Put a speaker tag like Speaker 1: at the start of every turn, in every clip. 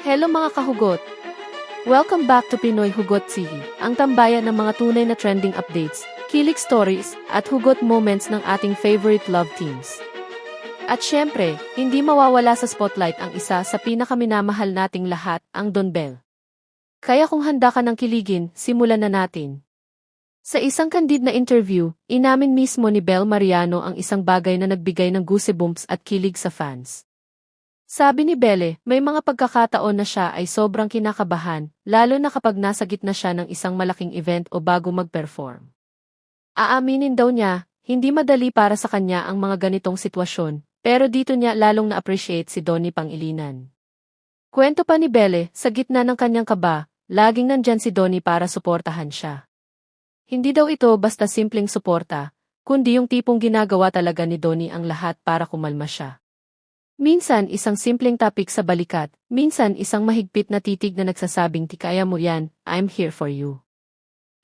Speaker 1: Hello mga kahugot! Welcome back to Pinoy Hugot TV, ang tambayan ng mga tunay na trending updates, kilig stories, at hugot moments ng ating favorite love teams. At syempre, hindi mawawala sa spotlight ang isa sa pinakaminamahal nating lahat, ang Don Bell. Kaya kung handa ka ng kiligin, simulan na natin. Sa isang candid na interview, inamin mismo ni Bel Mariano ang isang bagay na nagbigay ng goosebumps at kilig sa fans. Sabi ni Belle, may mga pagkakataon na siya ay sobrang kinakabahan, lalo na kapag nasa gitna siya ng isang malaking event o bago mag-perform. Aaminin daw niya, hindi madali para sa kanya ang mga ganitong sitwasyon, pero dito niya lalong na-appreciate si Donnie Pangilinan. Kwento pa ni Belle, sa gitna ng kanyang kaba, laging nandyan si Donnie para suportahan siya. Hindi daw ito basta simpleng suporta, kundi yung tipong ginagawa talaga ni Donnie ang lahat para kumalma siya. Minsan isang simpleng topic sa balikat, minsan isang mahigpit na titig na nagsasabing ti kaya mo yan, I'm here for you.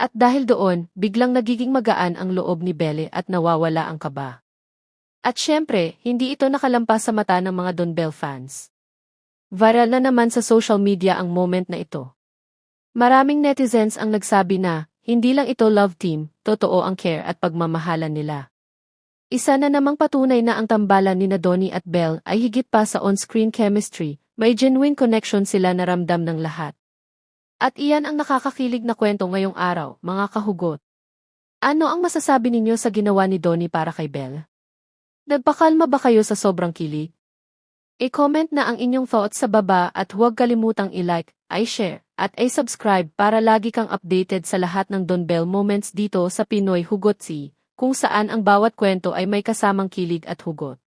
Speaker 1: At dahil doon, biglang nagiging magaan ang loob ni Belle at nawawala ang kaba. At syempre, hindi ito nakalampas sa mata ng mga Don Bell fans. Viral na naman sa social media ang moment na ito. Maraming netizens ang nagsabi na, hindi lang ito love team, totoo ang care at pagmamahalan nila. Isa na namang patunay na ang tambalan ni Donnie at Belle ay higit pa sa on-screen chemistry, may genuine connection sila na ramdam ng lahat. At iyan ang nakakakilig na kwento ngayong araw, mga kahugot. Ano ang masasabi ninyo sa ginawa ni Donnie para kay Belle? Nagpakalma ba kayo sa sobrang kilig? I-comment na ang inyong thoughts sa baba at huwag kalimutang i-like, i-share, at i-subscribe para lagi kang updated sa lahat ng Don Bell moments dito sa Pinoy Hugot Si kung saan ang bawat kwento ay may kasamang kilig at hugot.